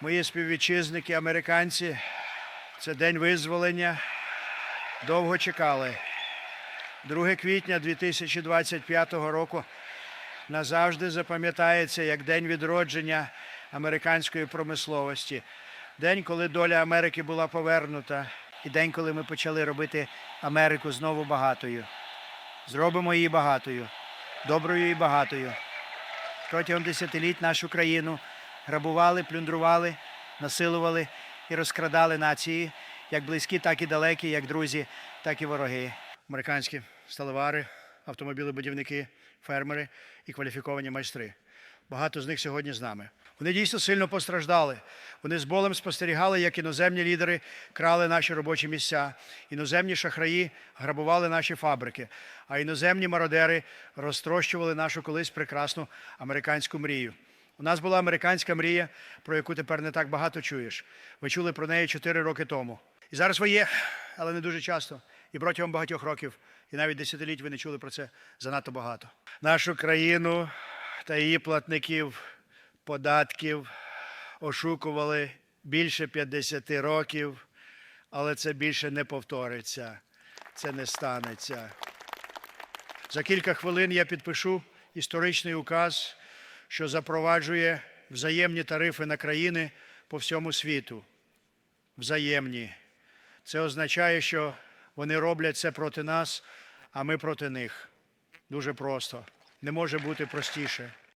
Мої співвітчизники, американці, це день визволення. Довго чекали. 2 квітня 2025 року назавжди запам'ятається як день відродження американської промисловості. День, коли доля Америки була повернута, і день, коли ми почали робити Америку знову багатою. Зробимо її багатою, доброю і багатою. Протягом десятиліть нашу країну грабували, плюндрували, насилували і розкрадали нації, як близькі, так і далекі, як друзі, так і вороги. Американські сталевари, автомобілебудівники, фермери і кваліфіковані майстри. Багато з них сьогодні з нами. Вони дійсно сильно постраждали. Вони з болем спостерігали, як іноземні лідери крали наші робочі місця, іноземні шахраї грабували наші фабрики, а іноземні мародери розтрощували нашу колись прекрасну американську мрію. У нас була американська мрія, про яку тепер не так багато чуєш. Ви чули про неї 4 роки тому. І зараз ви є, але не дуже часто. І протягом багатьох років, і навіть десятиліть ви не чули про це занадто багато. Нашу країну та її платників податків ошукували більше 50 років, але це більше не повториться. Це не станеться. За кілька хвилин я підпишу історичний указ, що запроваджує взаємні тарифи на країни по всьому світу. Взаємні. Це означає, що вони роблять це проти нас, а ми проти них. Дуже просто. Не може бути простіше.